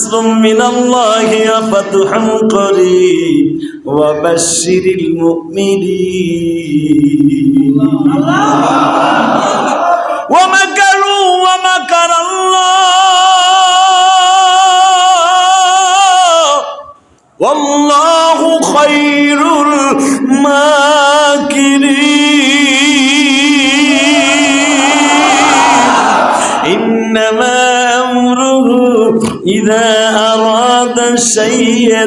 نصر من الله وفتح قريب وبشر المؤمنين ومكروا ومكر الله والله خير الماكرين إذا أراد شيئا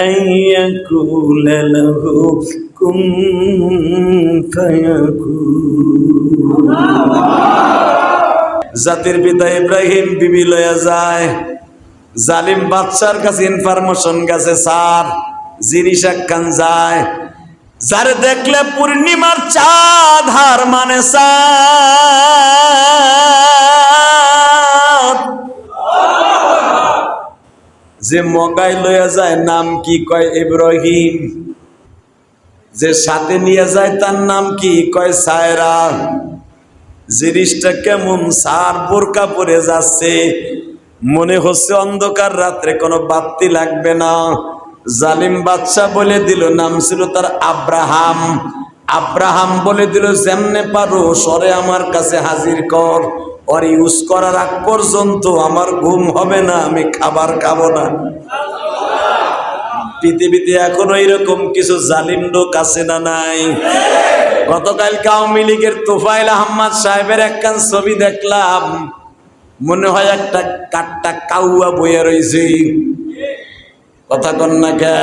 أن يقول له كن فيكون জাতির পিতা ইব্রাহিম বিবি লয়া যায় জালিম বাদশার কাছে ইনফরমেশন গেছে স্যার জিনিস একখান যায় যারে দেখলে পূর্ণিমার চাঁদ হার মানে চাঁদ যে মগাই লইয়া যায়, নাম কি কয় ইব্রাহিম? যে সাথে নিয়ে যায়, তার নাম কি কয় সায়রা? জিনিসটা কেমন সার বোরকা পরে যাচ্ছে। মনে হচ্ছে অন্ধকার রাত্রে কোনো বাত্তি লাগবে না। জালিম বাদশাহ বলে দিল, নাম ছিল তার আব্রাহাম। আব্রাহাম বলে দিল, যেমনে পারো সরে আমার কাছে হাজির কর। ওর ইউজ করার আগ পর্যন্ত আমার ঘুম হবে না, আমি খাবার খাব না। পৃথিবীতে এখনও এরকম কিছু জালিম লোক আছে না নাই? গতকাল আওয়ামী লীগের তোফাইল আহমদ সাহেবের একখান ছবি দেখলাম। মনে হয় একটা কাটটা কাউয়া বইয়া রয়েছে কথা কন না কে?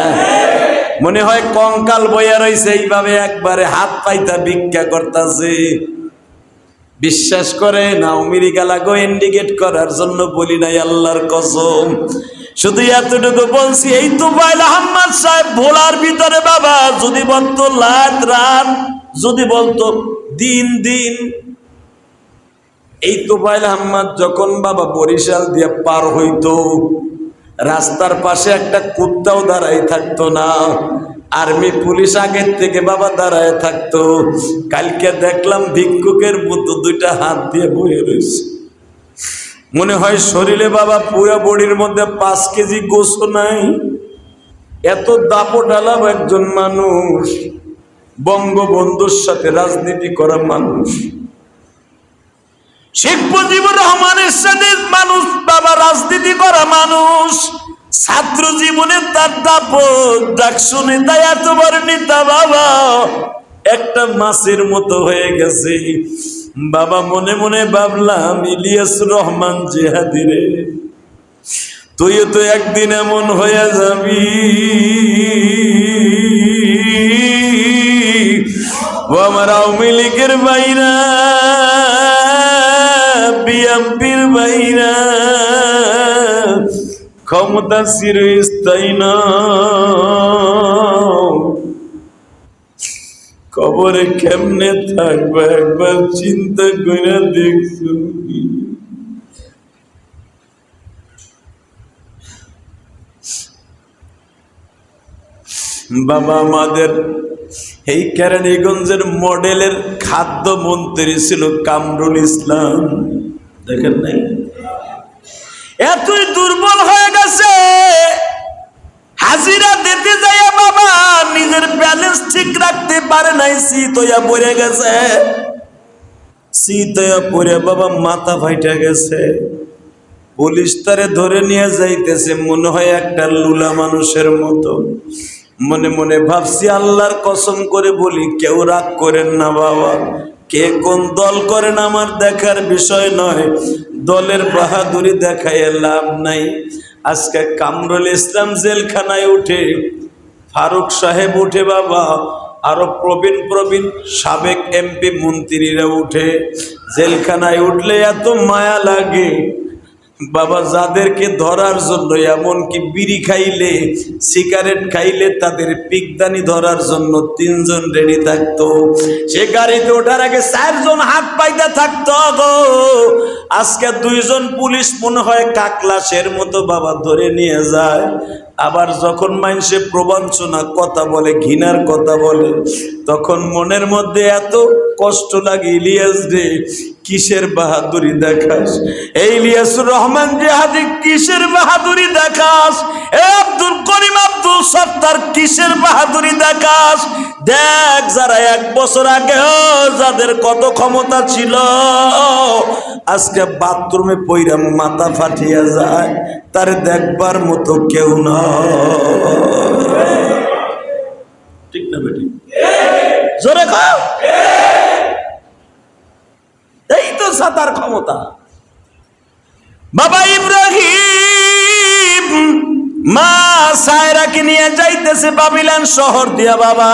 মনে হয় কঙ্কাল বইয়া রয়েছে এইভাবে একবারে হাত পাইতা ভিক্ষা করতেছে। বিশ্বাস করে না আমেরিকা লাগো ইন্ডিকেট করার জন্য বলি নাই আল্লাহর কসম। শুধু এতটুকু বলছি, এই তো বাইল আহম্মদ সাহেব ভোলার ভিতরে বাবা, যদি বলতো লাত রাত, যদি বলতো দিন দিন। এই তো বাইল আহম্মদ যখন বাবা বরিশাল দিয়ে পার হইতো, রাস্তার পাশে একটা কুত্তাও দাঁড়াই থাকতো না। আর্মি পুলিশ আগের থেকে বাবা দাঁড়ায় থাকতো। কালকে দেখলাম ভিক্ষুকের মতো দুইটা হাত দিয়ে বয়ে রয়েছে। মনে হয় শরীরে বাবা পুরো বডির মধ্যে পাঁচ কেজি গোসো নাই। এত দাপটালাম একজন মানুষ, বঙ্গবন্ধুর সাথে রাজনীতি করা মানুষ। শেখ মুজিবুর রহমানের সাথে মানুষ, বাবা রাজনীতি করা মানুষ। ছাত্র জীবনে তার দাপট, ডাক শুনে তাই এতবার নেতা বাবা। একটা মাছের মতো হয়ে গেছে। বাবা মনে মনে ভাবলাম, ইলিয়াস রহমান জেহাদি রে, তুইও তো একদিন এমন হয়ে যাবি। ও আমার আওয়ামী লীগের বাইরা বিএমপির ক্ষমতা চিরস্থায়ী না। কবরে কেমনে থাকবে একবার চিন্তা করে দেখছ বাবা আমাদের, এই কেরানীগঞ্জের মডেলের খাদ্য মন্ত্রী ছিল কামরুল ইসলাম। দেখেন নাই? এতই দুর্বল হয়ে গেছে। হাজিরা দিতে যাইয়া বাবা, নিজের ব্যালেন্স ঠিক রাখতে পারে নাই হইয়া পড়ে গেছে। হইয়া পড়ে বাবা, মাথা ফাইটা গেছে। পুলিশ তারে ধরে নিয়ে যাইতেছে, মনে হয় একটা লুলা মানুষের মতো। মনে মনে ভাবছি, আল্লাহর কসম করে বলি, কেউ রাগ করেন না বাবা। কে কোন দল করেন আমার দেখার বিষয় নয়। দলের বাহাদুরি দেখায় লাভ নাই। আজকে কামরুল ইসলাম জেলখানায় উঠে ফারুক সাহেব উঠে বাবা, আরও প্রবীণ প্রবীণ সাবেক এমপি মন্ত্রীরা উঠে। জেলখানায় উঠলে এত মায়া লাগে। বাবা, যাদেরকে ধরার জন্য, এমনকি বিড়ি খাইলে, সিগারেট খাইলে তাদের পিকদানি ধরার জন্য তিনজন রেডি থাকতো। সে গাড়িতে ওঠার আগে চারজন হাত পাইতে থাকতো গো আজকে দুইজন পুলিশ মনে হয় কাকলাসের মতো বাবা ধরে নিয়ে যায়। আবার যখন মানুষে প্রবঞ্চনা কথা বলে, ঘৃণার কথা বলে, তখন মনের মধ্যে এত কষ্ট লাগে ইলিয়াস রে কিসের বাহাদুরি দেখাস? এই ইলিয়াসুর রহমান জেহাদি, কিসের বাহাদুরি দেখাস? এ আব্দুল করিম আব্দুল সত্তার কিসের বাহাদুরি দেখাস? দেখ, যারা এক বছর আগে যাদের কত ক্ষমতা ছিল, আজকে বাথরুমে পইরা মাথা ফাটিয়া যায়, তার দেখবার মতো কেউ না ঠিক না বেটি? জোরে খাও এই তো সাতার ক্ষমতা। বাবা ইব্রাহিম মা সায়রাকে নিয়ে যাইতেছে বাবিলান শহর দিয়া বাবা।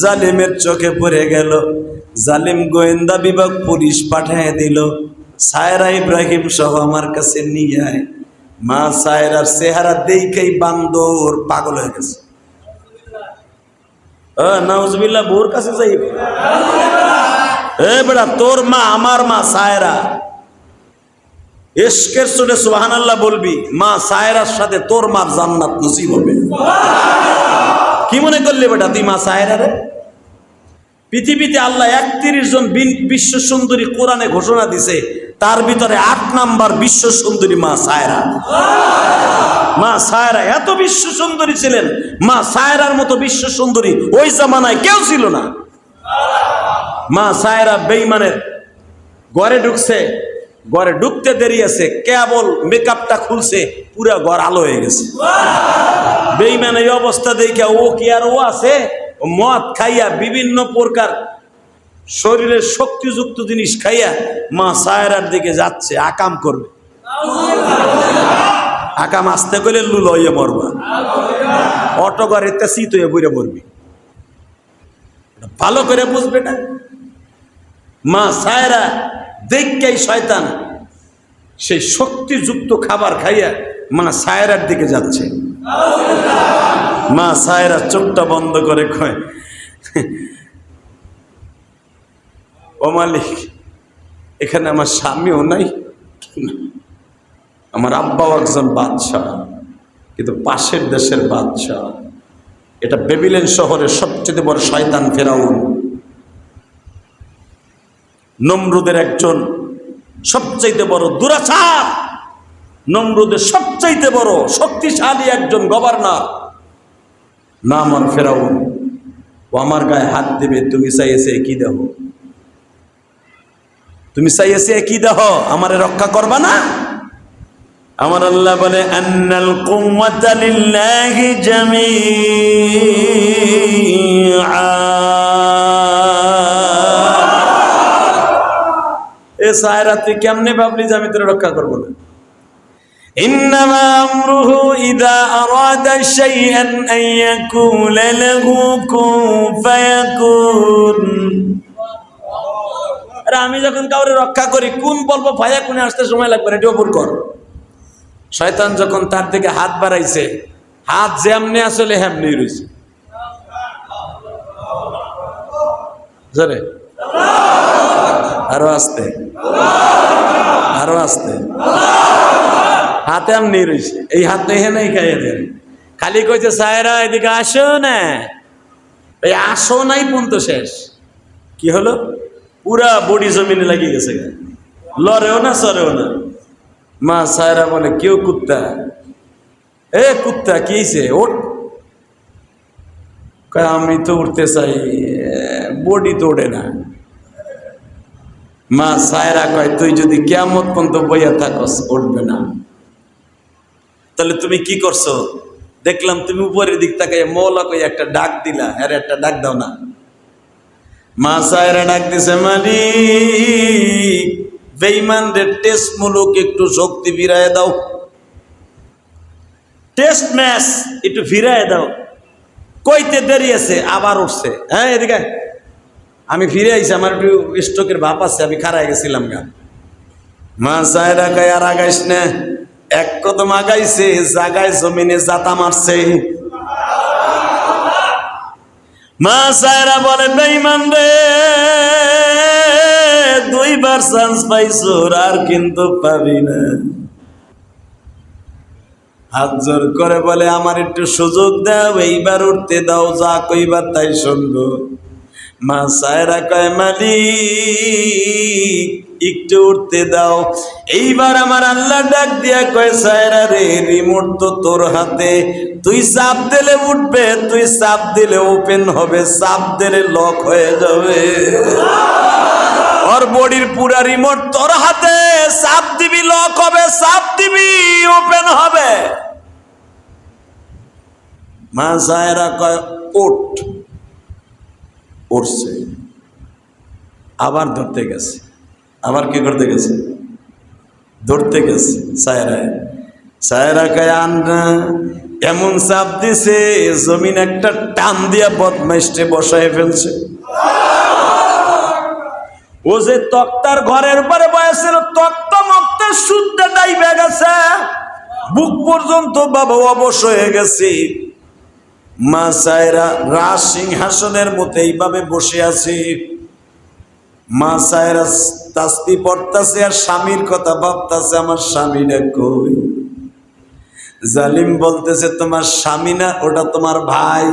জালিমের চোখে পড়ে গেল। জালিম গোয়েন্দা বিভাগ পুলিশ পাঠিয়ে দিল। সায়রা ইব্রাহিম সহ আমার কাছে নিয়ে আয়। মা সায়রার চেহারা দেখেই বান্দর পাগল হয়ে গেছে। নাউজবিল্লা বোর কাছে যাই এ বেড়া, তোর মা, আমার মা, সায়রা। এসকের চোটে সুহান আল্লাহ বলবি, মা সায়রার সাথে তোর মার জান্নাত নসিব হবে। কি মনে করলি বেটা তুই মা সায়রা রে? পৃথিবীতে আল্লাহ একত্রিশ জন বিশ্ব সুন্দরী কোরআনে ঘোষণা দিছে, তার ভিতরে আট নাম্বার বিশ্ব সুন্দরী মা সায়রা। মা সায়রা এত বিশ্ব সুন্দরী ছিলেন, মা সায়রার মতো বিশ্ব সুন্দরী ওই জামানায় কেউ ছিল না। মা সায়রা বেইমানের ঘরে ঢুকছে, ঘরে ঢুকতে দেরি আছে, কেবল মেকআপটা খুলছে, পুরা ঘর আলো হয়ে গেছে। বেইমান এই অবস্থা দেখে ও কি আর ও আছে? মদ খাইয়া বিভিন্ন প্রকার শরীরের শক্তিযুক্ত জিনিস খাইয়া মা সায়রার দিকে যাচ্ছে, আকাম করবে। আকাম আসতে করলে লুল হইয়া মরবা। অটো গাড়িতে শীত হয়ে বইরে মরবি। ভালো করে বুঝবে না? মা সায়রা দেখকেই শয়তান। সেই শক্তিযুক্ত খাবার খাইয়া মা সায়রার দিকে যাচ্ছে। মা সায়রা চোখটা বন্ধ করে কয়, ও মালিক, এখানে আমার স্বামীও নাই, আমার আব্বাও একজন বাদশাহ, কিন্তু পাশের দেশের বাদশাহ। এটা বেবিলেন শহরের সবচেয়ে বড় শয়তান ফেরাউন। নমরুদের একজন সবচাইতে বড় দুরাচার। নমরুদের সবচাইতে বড় শক্তিশালী একজন গভর্নর। নাম আর ও আমার গায়ে হাত দেবে, তুমি চাইয়েছে কি দেহ। তুমি চাইয়েছে কি দেহ, আমারে রক্ষা করবা না? আমার আল্লাহ বলে, আন্নাল কুওয়াতা লিল্লাহি জামিআ। এ সায়রা তুই কেমনে ভাবলি যে আমি তোর রক্ষা করবো না إنما أمره إذا أراد شيئا أن يقول له كن فيكون আরে আমি যখন কাউরে রক্ষা করি কোন বলবো ভাইয়া কোনে আসতে সময় লাগবে না এটি অপর কর শয়তান যখন তার দিকে হাত বাড়াইছে হাত যেমনি আসলে হেমনি রয়েছে জানে আরও আসতে। আরও আসতে। হাতে এমনি রয়েছে এই হাত দেখে নাই খাইয়ে দেন। খালি কইছে সায়রা এদিকে আসো না। এই আসো নাই পর্যন্ত শেষ। কি হলো? পুরা বডি জমিনে লাগিয়ে গেছে। লড়েও না সরেও না। মা সায়রা বলে কেউ কুত্তা? এ কুত্তা কি হইছে? ওঠ। কয়, আমি তো উঠতে চাই। বডি তো ওঠে না। মা সায়রা কয়, তুই যদি কেমন পর্যন্ত বইয়া থাকস, উঠবে না। তাহলে তুমি কি করছ? দেখলাম তুমি উপরের দিক তাকাই মৌলা কই একটা ডাক দিলা। আরে একটা ডাক দাও না। মা সায়রা ডাক দিছে মালিক বেইমান রে টেস্ট মূলক একটু শক্তি ফিরায় দাও। টেস্ট ম্যাচ একটু ফিরায় দাও। কইতে দেরি আছে, আবার উঠছে। হ্যাঁ এদিকে। আমি ফিরে আইছি, আমার একটু স্ট্রোকের ভাব আছে, আমি খারাই গেছিলাম গা। মা সায়রা কয়, আর আগাইস না, এক কদম আগাইছে, জাগায় জমিনে জাতা মারছে। মা সায়রা বলে বেইমান রে, দুইবার চান্স পাইছো, আর কিন্তু পাবি না। হাত জোর করে বলে, আমার একটু সুযোগ দাও, এইবার উঠতে দাও, যা কইবার তাই শুনব। মা সায়রা কয়, মালিক, একটু উঠতে দাও। এইবার আমার আল্লাহ ডাক দিয়া কয়, সায়রা রে, রিমোট তো তোর হাতে। তুই চাপ দিলে উঠবে, তুই চাপ দিলে ওপেন হবে, চাপ দিলে লক হয়ে যাবে। ওর বডির পুরা রিমোট তোর হাতে। চাপ দিবি, লক হবে, চাপ দিবি, ওপেন হবে। মা সায়রা কয় ওঠ উঠছে আবার ধরতে গেছে। আবার কি করতে গেছে? ধরতে গেছে। সায়রায় সায়রা কয়, আন্না, এমন চাপ দিছে, জমিন একটা টান দিয়া বদমাইশটে বসায় ফেলছে। ও যে তক্তার ঘরের উপরে বয়সের তক্তা মক্তা শুদ্ধ ডাইবে বুক পর্যন্ত বাবা অবশ হয়ে গেছে। মা সায়রা রাজ সিংহাসনের মতো এইভাবে বসে আছে। মা সায়রা তাস্তি পড়তাছে আর স্বামীর কথা ভাবতাছে, আমার স্বামী না কই? জালিম বলতেছে, তোমার স্বামী না, ওটা তোমার ভাই।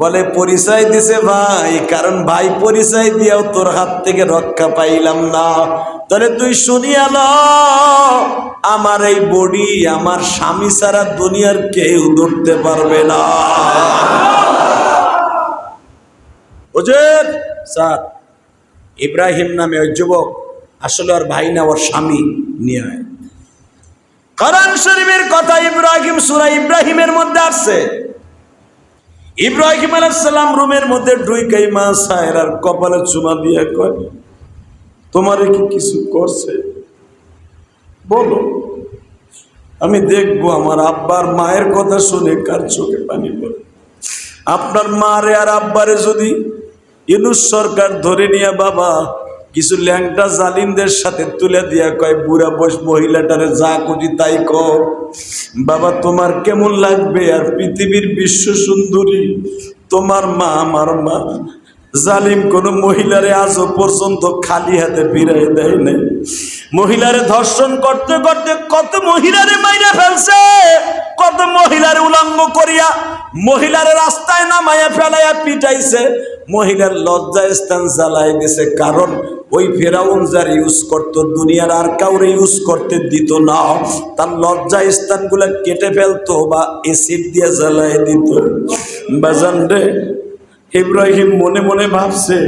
বলে, পরিচয় দিছে ভাই, কারণ ভাই পরিচয় দিয়াও তোর হাত থেকে রক্ষা পাইলাম না। তাহলে তুই শুনিয়া ল আমার এই বডি আমার স্বামী ছাড়া দুনিয়ার কেউ ধরতে পারবে না। হুজুর, স্যার, ইব্রাহিম নামে ওই যুবক, আসলে ওর ভাই না, ওর স্বামী নিয়ে কোরআন শরীফের কথা ইব্রাহিম, সূরা ইব্রাহিমের মধ্যে আসছে। ইব্রাহিম আলাইসাল্লাম রুমের মধ্যে ঢুইকাই মা আর কপালে চুমা দিয়ে করে তোমারে কি কিছু করছে? বলো, আমি দেখব আমার আব্বার মায়ের কথা শুনে কার চোখে পানি পড়ে। আপনার মারে আর আব্বারে যদি ইনুস সরকার ধরে নিয়ে বাবা কিছু ল্যাংটা জালিমদের সাথে তুলে দিয়া কয়, বুড়া বয়স মহিলাটারে যা খুঁজি তাই ক বাবা, তোমার কেমন লাগবে? আর পৃথিবীর বিশ্ব সুন্দরী। তোমার মা আমার মা। জালিম কোন মহিলারে আজও পর্যন্ত খালি হাতে ফিরাই দেয় নাই। মহিলারে ধর্ষণ করতে করতে কত মহিলারে মাইরা ফেলছে, কত মহিলার উলঙ্গ করিয়া মহিলারে রাস্তায় নামাইয়া ফেলাইয়া পিটাইছে। মহিলার লজ্জা স্থান জ্বালাই দিছে, কারণ ওই ফেরাউন যার ইউজ করতো, দুনিয়ার আর কাউরে ইউজ করতে দিত না। তার লজ্জা স্থানগুলো কেটে ফেলতো বা এসিড দিয়ে জ্বালাই দিত। বাজান রে ইব্রাহিম মনে মনে ভাবছে,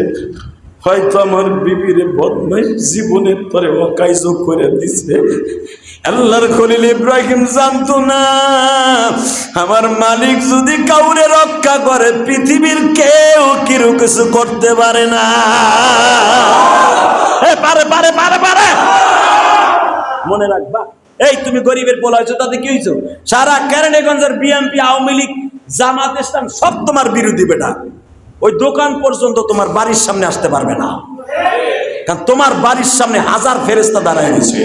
হয়তো আমার বিবির বদমাই জীবনের পরে অকাইজ করে দিছে। আল্লাহর খলিল ইব্রাহিম জানতো না, আমার মালিক যদি কাউরে রক্ষা করে, পৃথিবীর কেউ কিরু কিছু করতে পারে না। পারে পারে পারে পারে। মনে রাখবা, এই তুমি গরিবের পোলা হয়েছো, তাতে কি হয়েছো? সারা কেরানীগঞ্জের বিএনপি, আওয়ামী লীগ, জামাত ইসলাম সব তোমার বিরোধী বেটা। ওই দোকান পর্যন্ত তোমার বাড়ির সামনে আসতে পারবে না। কারণ তোমার বাড়ির সামনে হাজার ফেরেস্তা দাঁড়ায় গেছে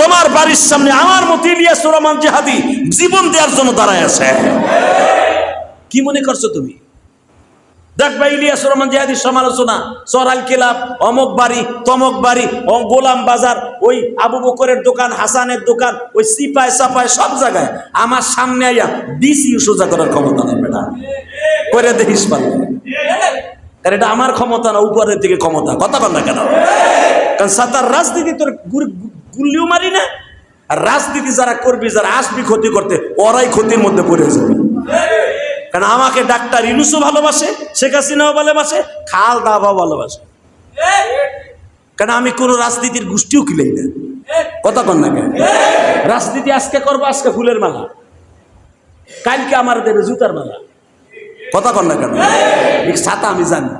তোমার বাড়ির সামনে আমার মতো ইলিয়াস রহমান জেহাদি জীবন দেওয়ার জন্য দাঁড়ায় আছে। কি মনে করছ তুমি? দেখবা ইলিয়াস রহমান জেহাদির সমালোচনা সরাল কেলাব, অমক বাড়ি, তমক বাড়ি গোলাম বাজার, ওই আবু বকরের দোকান, হাসানের দোকান, ওই সিপায় সাপায় সব জায়গায়। আমার সামনে আইয়া ডিসি সোজা করার ক্ষমতা নেই বেটা করে দেখিস পারলে এটা আমার ক্ষমতা না, উপরের দিকে ক্ষমতা। কথা বল না কেন? কারণ সাতার রাজনীতি তোর গুল্লিও মারি না, আর রাজনীতি যারা করবি, যারা আসবি ক্ষতি করতে, ওরাই ক্ষতির মধ্যে পড়ে যাবে। কারণ আমাকে ডাক্তার ইনুসও ভালোবাসে, শেখ হাসিনাও ভালোবাসে, খাল দাবাও ভালোবাসে। কারণ আমি কোনো রাজনীতির গোষ্ঠীও কিলাই না। কথা কন না কেন? রাজনীতি আজকে করব, আজকে ফুলের মালা। কালকে আমার দেবে জুতার মালা। কথা কন না কেন? ছাতা আমি জানি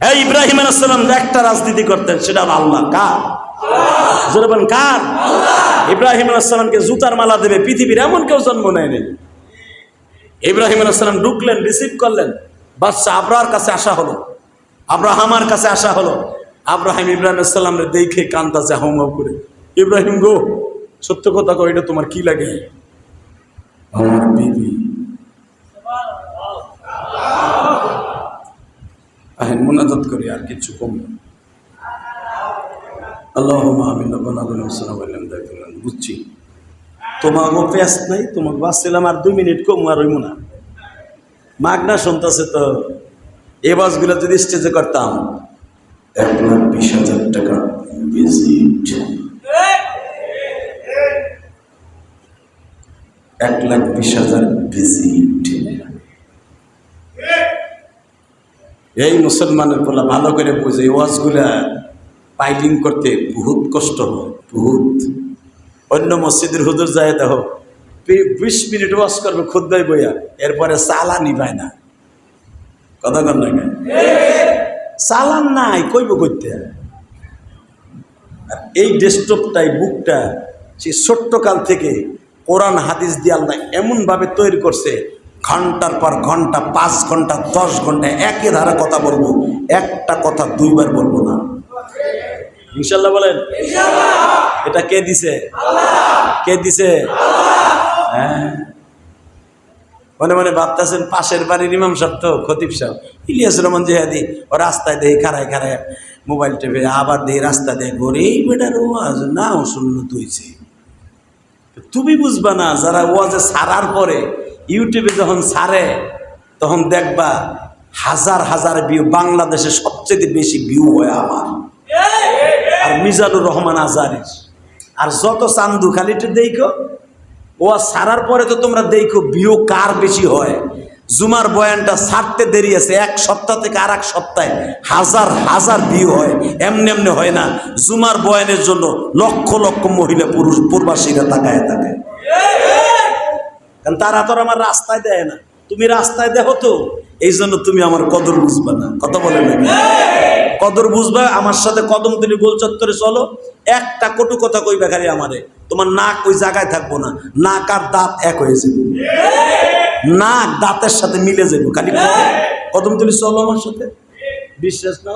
এই ইব্রাহিম আলাইসালাম একটা রাজনীতি করতেন, সেটা হলো আল্লাহ। কার? জোরে কার? ইব্রাহিম আলাইসালামকে জুতার মালা দেবে পৃথিবীর এমন কেউ জন্ম নেয়নি ইব্রাহিম আলাইসালাম ঢুকলেন রিসিভ করলেন। বাচ্চা আব্রাহার কাছে আসা হলো। আব্রাহামার কাছে আসা হলো। আব্রাহিম ইব্রাহিম সাল্লামরে দেখে কান্দাছে হাউ হাউ করে। ইব্রাহিম গো, সত্য কথা কো এটা তোমার কি লাগে? আমার বিবি। আহেন মোনাজাত করি, আর কিছু কম না। আল্লাহুম্মা আমিন বুঝছি। তোমাকে পেঁচ নাই তোমাকে বাঁচছিলাম আর দুই মিনিট কম আর হইব না। মাগনা শুনতেছে তো, এ বাসগুলো যদি স্টেজে করতাম, এক লাখ বিশ হাজার টাকা ভিজিট এক লাখ বিশ হাজার ভিজিট এই মুসলমানের পোলা ভালো করে বুঝে ওয়াজগুলা পাইলিং করতে বহুত কষ্ট হয়, বহুত। অন্য মসজিদের হুজুর যায়, দেখো বিশ মিনিট ওয়াজ করবে খুদ্াই বইয়া, এরপরে চালানি পায় না। কথা কর না? চালান নাই, কইব করতে আর এই ডেস্কটপটাই, বুকটা, সেই ছোট্ট কাল থেকে কোরআন, হাদিস দিয়ে আল্লাহ এমনভাবে তৈরি করছে ঘণ্টার পর ঘণ্টা, পাঁচ ঘণ্টা, দশ ঘণ্টা, একই ধারা কথা বলব, একটা কথা দুইবার বলব না। ইনশাল্লাহ বলেন। এটা কে দিছে? কে দিছে? হ্যাঁ। মনে মনে ভাবতেছেন, পাশের বাড়ির ইমাম সাহেব তো, খতিব সাহেব। ইলিয়াস রহমান জেহাদি, ও রাস্তায় দেখি খারায় খারায় মোবাইল টেপে আবার দেখি রাস্তা দিয়ে এই বেটার ওয়াজ না ও শূন্য তুইছে। তুমি বুঝবা না, যারা ওয়াজে সারার পরে ইউটিউবে যখন সারে, তখন দেখবা হাজার হাজার ভিউ বাংলাদেশে সবচেয়ে বেশি ভিউ হয় আমার। আর মিজানুর রহমান আজারির। আর যত চান্দু খালিটা দেখো, ও সারার পরে তো তোমরা দেখো বিও কার বেশি হয়। জুমার বয়ানটা ছাড়তে দেরি আছে, এক সপ্তাহ থেকে আর এক সপ্তাহে হাজার হাজার বিয়ে হয়, এমনি এমনি হয় না। জুমার বয়ানের জন্য লক্ষ লক্ষ মহিলা পুরুষ পূর্বাসীরা তাকায় তাকায় কারণ তারা তো আমার রাস্তায় দেয় না। তুমি রাস্তায় দেখো তো এই জন্য তুমি আমার কদর বুঝবা না। কথা বলে না কদর বুঝবা, আমার সাথে কদম তুমি গোল চত্বরে চলো। একটা কটু কথা কইবে খালি আমারে, তোমার নাক ওই জায়গায় থাকব না। নাক আর দাঁত এক হয়ে যাবে। নাক দাঁতের সাথে মিলে যাব খালি। কদম তুমি চলো আমার সাথে। বিশ্বাস না?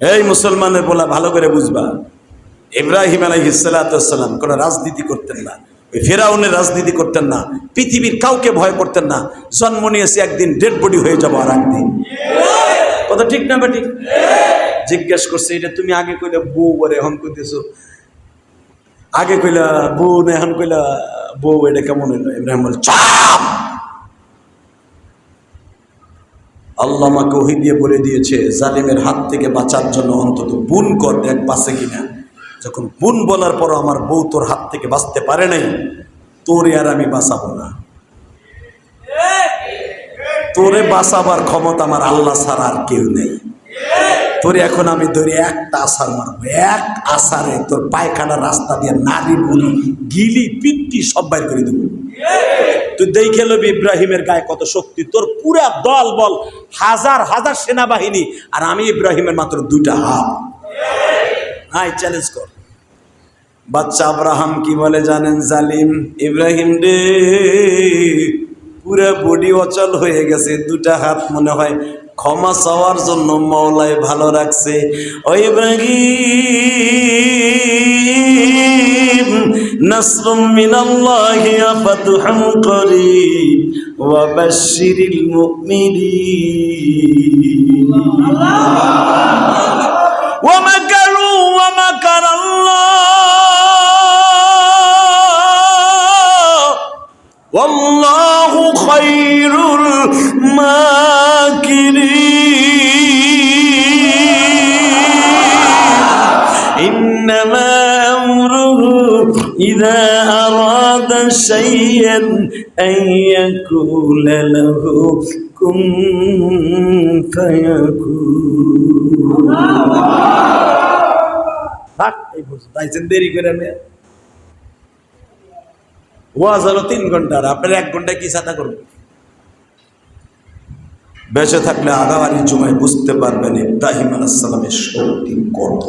এই মুসলমানের বলা ভালো করে বুঝবা। ইব্রাহিম আলাইহিসালাম কোনো রাজনীতি করতেন না। ফেরাউনের রাজনীতি করতেন না, পৃথিবীর কাউকে ভয় করতেন না, জন্ম নিয়েছে একদিন ডেড বডি হয়ে যাব আর একদিন। কথা ঠিক না বেটি? জিজ্ঞেস করছে, এটা তুমি আগে কইলে বউ বলে এখন কইতেছো? আগে কইলা বউ, না এখন কইলা বউ, এটা কেমন হইল? ইব্রাহিম বলে চাপ! আল্লাহ আমাকে ওহি দিয়ে বলে দিয়েছে, জালিমের হাত থেকে বাঁচার জন্য অন্তত বুন কর দেখ পাশে কিনা। যখন বুন বলার পর আমার বউ তোর হাত থেকে বাঁচতে পারে নাই, তোরে আর আমি বাঁচাবো না। তোরে বাঁচাবার ক্ষমতা আমার আল্লাহ ছাড়া আর কেউ নেই। তোরে এখন আমি ধরে একটা আসার মারবো, এক আসারে তোর পায়খানা রাস্তা দিয়ে নারী বুড়ি গিলি পিত্তি সব বাইর করে দেবো। তুই দেখে লবি ইব্রাহিমের গায়ে কত শক্তি, তোর পুরা দল বল, হাজার হাজার সেনাবাহিনী, আর আমি ইব্রাহিমের মাত্র দুইটা হাত। হাই চ্যালেঞ্জ কর। বাচ্চা আব্রাহাম কি বলে জানেন? জালিম। ইব্রাহিম রে পুরো বডি অচল হয়ে গেছে দুটা হাত মনে হয় ক্ষমা চাওয়ার জন্য মাওলায় ভালো রাখছে। ও ইব্রাহিম নাসরুম মিনাল্লাহি আফাতুহাম করিব ওয়া বাশশিরিল মুমিনিন। আল্লাহ ওয়া মাকা والله خير الماكرين إنما أمره إذا أراد شيئا أن يقول له كن فيكون থাক এই বুঝ- তাইছেন দেরি করে নে ওয়াজ হলো তিন ঘণ্টার আপনার এক ঘন্টায় কি সাদা করবেন বেঁচে থাকলে আগামী জুমায় বুঝতে পারবেন ইব্রাহিম আলাহ সালামের শক্তি কত।